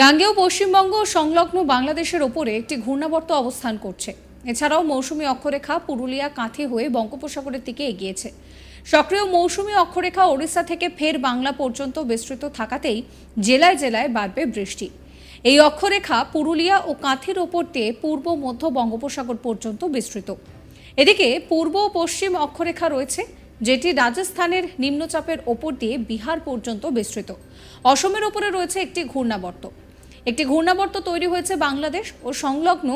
গাঙ্গেয় পশ্চিমবঙ্গ সংলগ্ন বাংলাদেশের ওপরে একটি ঘূর্ণাবর্ত অবস্থান করছে। এছাড়াও মৌসুমী অক্ষরেখা পুরুলিয়া কাঁথি হয়ে বঙ্গোপসাগরের দিকে এগিয়েছে। সক্রিয় মৌসুমী অক্ষরেখা ওড়িশা থেকে ফের বাংলা পর্যন্ত বিস্তৃত থাকাতেই জেলায় জেলায় বাড়বে বৃষ্টি। এই অক্ষরেখা পুরুলিয়া ও কাঁথির ওপর দিয়ে পূর্ব মধ্য বঙ্গোপসাগর পর্যন্ত বিস্তৃত। এদিকে পূর্ব ও পশ্চিম অক্ষরেখা রয়েছে, যেটি রাজস্থানের নিম্নচাপের ওপর দিয়ে বিহার পর্যন্ত বিস্তৃত। অসমের ওপরে রয়েছে একটি ঘূর্ণাবর্ত। একটি ঘূর্ণাবর্ত তৈরি হয়েছে বাংলাদেশ ও সংলগ্ন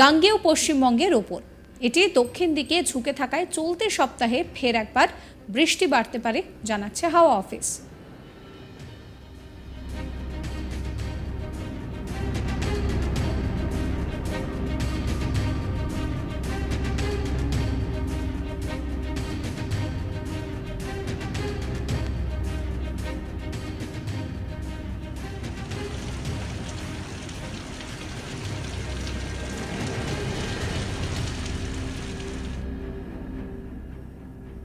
গাঙ্গেয় পশ্চিমবঙ্গের ওপর। এটি দক্ষিণ দিকে ঝুঁকে থাকায় চলতি সপ্তাহে ফের একবার বৃষ্টি বাড়তে পারে, জানাচ্ছে হাওয়া অফিস।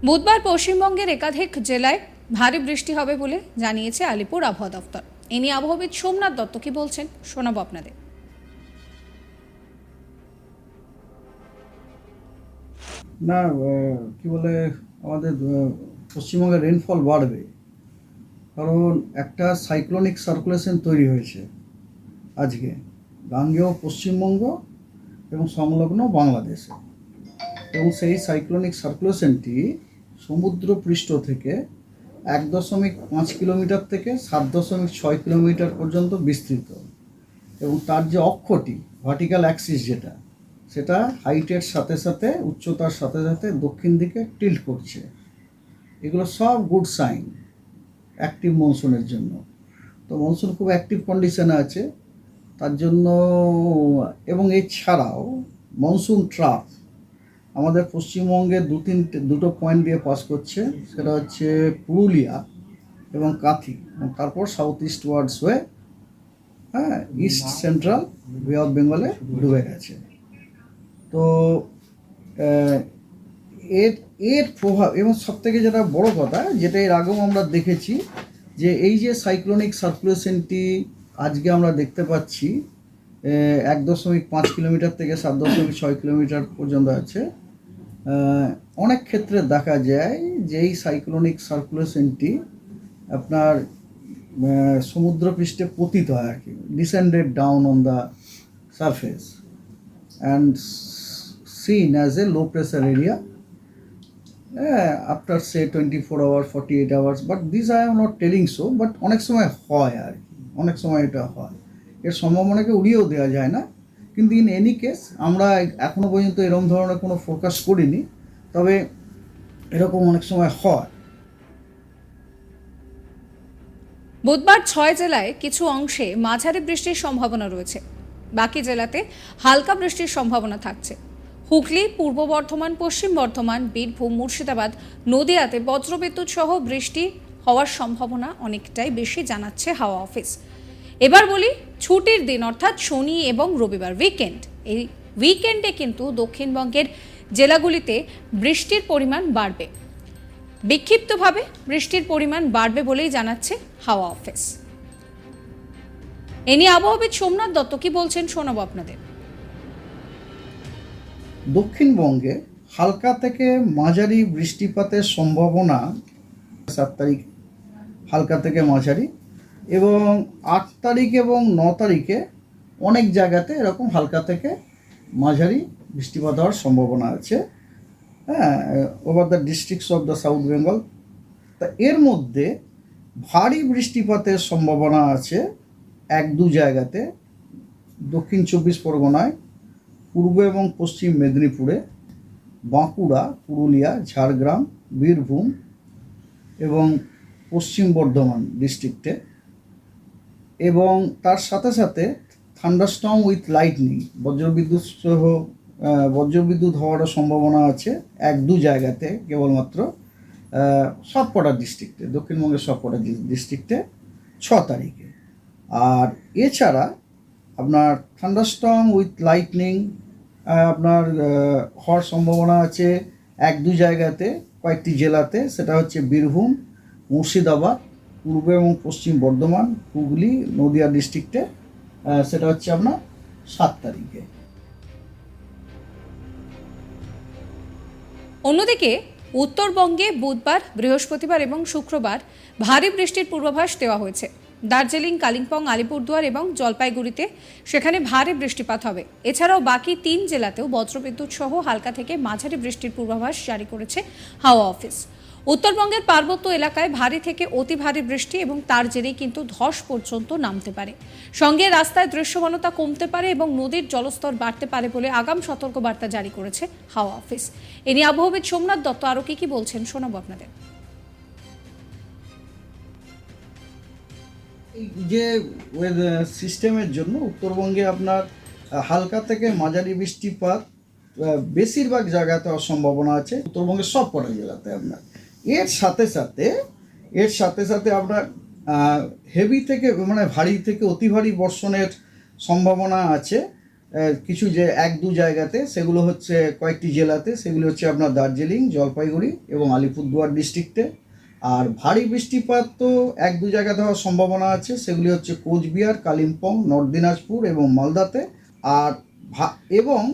বুধবার পশ্চিমবঙ্গের একাধিক জেলায় ভারী বৃষ্টি হবে বলে জানিয়েছে আলিপুর আবহাওয়া দপ্তর। এ নিয়ে আবহাওয়িদ সোমনাথ দত্ত কি বলছেন শোনাবো আপনাদের। না কি বলে, আমাদের পশ্চিমবঙ্গে রেনফল বাড়বে। কারণ একটা সাইক্লোনিক সার্কুলেশন তৈরি হয়েছে আজকে, গাঙ্গেয় পশ্চিমবঙ্গ এবং সংলগ্ন বাংলাদেশে। এবং সেই সাইক্লোনিক সার্কুলেশনটি সমুদ্র পৃষ্ঠ থেকে এক দশমিক পাঁচ কিলোমিটার থেকে সাত দশমিক ছয় কিলোমিটার পর্যন্ত বিস্তৃত। এবং তার যে অক্ষটি ভার্টিক্যাল অ্যাক্সিস যেটা, সেটা হাইটের সাথে সাথে, উচ্চতার সাথে সাথে দক্ষিণ দিকে টিল্ট করছে। এগুলো সব গুড সাইন অ্যাক্টিভ মনসুনের জন্য। তো মনসুন খুব অ্যাক্টিভ কন্ডিশনে আছে। তার জন্য, এবং এছাড়াও মনসুন ট্রাফ আমাদের পশ্চিমবঙ্গে দু তিনটে দুটো পয়েন্ট দিয়ে পাস করছে। সেটা হচ্ছে পুরুলিয়া এবং কাঁথি তারপর সাউথ ইস্ট ওয়ার্ডস হয়ে হ্যাঁ ইস্ট সেন্ট্রাল বে অফ বেঙ্গলে ডুবে গেছে। তো এর এর প্রভাব এবং সব থেকে যেটা বড় কথা, যেটা এর আগেও আমরা দেখেছি, যে এই যে সাইক্লোনিক সার্কুলেশনটি আজকে আমরা দেখতে পাচ্ছি এক দশমিক পাঁচ কিলোমিটার থেকে সাত দশমিক ছয় কিলোমিটার পর্যন্ত আছে। অনেক ক্ষেত্রে দেখা যায় যে এই সাইক্লোনিক সার্কুলেশনটি আপনার সমুদ্রপৃষ্ঠে পতিত হয় আর কি descended down on the surface and s- seen as a low pressure after say twenty four 24 hours 48 hours, but these I am not telling so but অনেক সময় হয় আর কি, অনেক সময় এটা হয়। এর সম্ভাবনাকে উড়িয়েও দেওয়া যায় না। কিন্তু ইন এনি কেস আমরা এখনও পর্যন্ত এরকম ধরনের কোনো ফোকাস করিনি, তবে এরকম অনেক সময় হয়। বুধবার ছয় জেলায় কিছু অংশে মাঝারি বৃষ্টির সম্ভাবনা রয়েছে। বাকি জেলাতে হালকা বৃষ্টির সম্ভাবনা থাকছে। হুগলি, পূর্ব বর্ধমান, পশ্চিম বর্ধমান, বীরভূম, মুর্শিদাবাদ, নদিয়াতে বজ্রবিদ্যুৎ সহ বৃষ্টি হওয়ার সম্ভাবনা অনেকটাই বেশি জানাচ্ছে হাওয়া অফিস। এবার বলি ছুটির দিন, অর্থাৎ শনি এবং রবিবার উইকেন্ড এই উইকেন্ডে কিন্তু দক্ষিণবঙ্গের জেলাগুলিতে বৃষ্টির পরিমাণ বাড়বে। বিক্ষিপ্তভাবে বৃষ্টির পরিমাণ বাড়বে বলেই জানাচ্ছে হাওয়া অফিস। এ নিয়ে আবহাওয়াবিদ সোমনাথ দত্ত কি বলছেন শোনাব আপনাদের। দক্ষিণবঙ্গে হালকা থেকে মাঝারি বৃষ্টিপাতের সম্ভাবনা সাত তারিখ, হালকা থেকে মাঝারি এবং আট তারিখ এবং ন তারিখে অনেক জায়গাতে এরকম হালকা থেকে মাঝারি বৃষ্টিপাত হওয়ার সম্ভাবনা আছে। হ্যাঁ over the districts of the south Bengal তা এর মধ্যে ভারী বৃষ্টিপাতের সম্ভাবনা আছে এক দু জায়গাতে। দক্ষিণ চব্বিশ পরগনায়, পূর্ব এবং পশ্চিম মেদিনীপুরে, বাঁকুড়া, পুরুলিয়া, ঝাড়গ্রাম, বীরভূম এবং পশ্চিম বর্ধমান ডিস্ট্রিক্টে এবং তার সাথে সাথে থান্ডারস্টর্ম উইথ লাইটনিং বজ্রবিদ্যুৎ সহ বজ্রবিদ্যুৎ হওয়ারও সম্ভাবনা আছে এক দু জায়গাতে কেবলমাত্র সবকটা ডিস্ট্রিক্টে দক্ষিণবঙ্গের সবকটা ডিস্ট্রিক্টে ছ তারিখে। আর এছাড়া আপনার থান্ডারস্টর্ম উইথ লাইটনিং আপনার হওয়ার সম্ভাবনা আছে এক দু জায়গাতে, কয়েকটি জেলাতে, সেটা হচ্ছে বীরভূম, মুর্শিদাবাদ পূর্ব এবং পশ্চিম বর্ধমান, হুগলি, নদিয়া ডিস্ট্রিক্টে সেটা হচ্ছে আপনার সাত তারিখে। অন্যদিকে উত্তরবঙ্গে বুধবার, বৃহস্পতিবার এবং শুক্রবার ভারী বৃষ্টির পূর্বাভাস দেওয়া হয়েছে। দার্জিলিং, কালিম্পং, আলিপুরদুয়ার এবং জলপাইগুড়িতে সেখানে ভারী বৃষ্টিপাত হবে। এছাড়াও বাকি তিন জেলাতেও বজ্রবিদ্যুৎ সহ হালকা থেকে মাঝারি বৃষ্টির পূর্বাভাস জারি করেছে হাওয়া অফিস। উত্তরবঙ্গের পার্বত্য এলাকায় ভারী থেকে অতি ভারী বৃষ্টি এবং তার জেরেই কিন্তু ধস পর্যন্ত নামতে পারে। সঙ্গে রাস্তায় দৃশ্যমানতা কমতে পারে এবং নদীর জলস্তর বাড়তে পারে বলে আগাম সতর্কবার্তা জারি করেছে হাওয়া অফিস। এ নিয়ে আবহাওয়াবিদ সোমনাথ দত্ত আরও কি কি বলছেন শোনাবো আপনাদের। যে সিস্টেমের জন্য উত্তরবঙ্গে আপনার হালকা থেকে মাঝারি বৃষ্টিপাত বেশিরভাগ জায়গাতে সম্ভাবনা আছে। উত্তরবঙ্গের সব কটা জেলাতে আপনার। এর সাথে সাথে, এর সাথে সাথে আপনার হেভি থেকে মানে ভারী থেকে অতি ভারী বর্ষণের সম্ভাবনা আছে। কিছু যে এক দু জায়গাতে, সেগুলো হচ্ছে কয়েকটি জেলাতে, সেগুলো হচ্ছে আপনার দার্জিলিং, জলপাইগুড়ি এবং আলিপুরদুয়ার ডিস্ট্রিক্টে। আর ভারী বৃষ্টিপাত তো এক দু জায়গাতে হওয়ার সম্ভাবনা আছে, সেগুলি হচ্ছে কোচবিহার, কালিম্পং, নর্থ দিনাজপুর এবং মালদাতে। আর এবং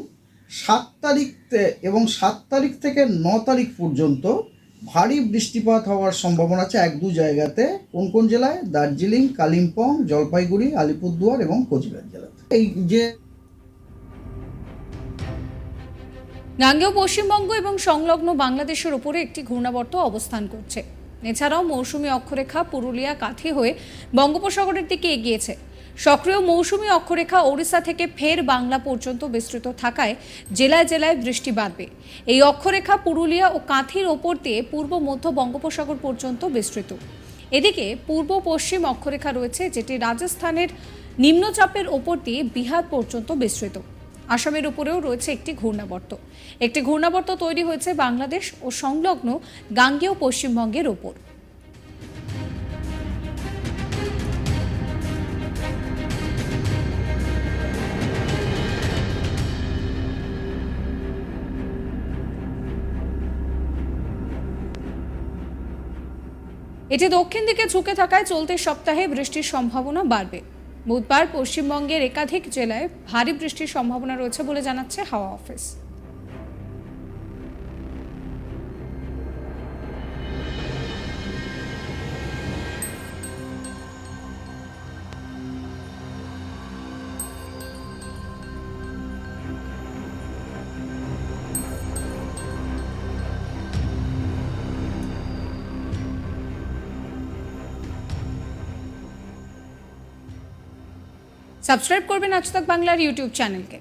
সাত তারিখ তে- এবং সাত তারিখ থেকে ন তারিখ পর্যন্ত ভারী বৃষ্টিপাত হওয়ার সম্ভাবনা আছে এক দু জায়গাতে। কোন কোন জেলায়? দার্জিলিং, কালিম্পং, জলপাইগুড়ি, আলিপুরদুয়ার এবং কোচবিহার জেলাতে। এই যে গাঙ্গেয় পশ্চিমবঙ্গ এবং সংলগ্ন বাংলাদেশের উপরে একটি ঘূর্ণাবর্ত অবস্থান করছে। এছাড়াও মৌসুমী অক্ষরেখা পুরুলিয়া কাঠি হয়ে বঙ্গোপসাগরের দিকে এগিয়েছে। সক্রিয় মৌসুমি অক্ষরেখা ওড়িশা থেকে ফের বাংলা পর্যন্ত বিস্তৃত থাকায় জেলায় জেলায় বৃষ্টি বাড়বে এই অক্ষরেখা পুরুলিয়া ও কাঁথির ওপর দিয়ে পূর্ব মধ্য বঙ্গোপসাগর পর্যন্ত বিস্তৃত। এদিকে পূর্ব পশ্চিম অক্ষরেখা রয়েছে, যেটি রাজস্থানের নিম্নচাপের ওপর দিয়ে বিহার পর্যন্ত বিস্তৃত। আসামের উপরেও রয়েছে একটি ঘূর্ণাবর্ত। একটি ঘূর্ণাবর্ত তৈরি হয়েছে বাংলাদেশ ও সংলগ্ন গাঙ্গেয় পশ্চিমবঙ্গের ওপর। এটি দক্ষিণ দিকে ঝুঁকে থাকায় চলতি সপ্তাহে বৃষ্টির সম্ভাবনা বাড়বে। বুধবার পশ্চিমবঙ্গের একাধিক জেলায় ভারী বৃষ্টির সম্ভাবনা রয়েছে বলে জানাচ্ছে হাওয়া অফিস। সাবস্ক্রাইব করবেন আজ তক বাংলার ইউটিউব চ্যানেলকে।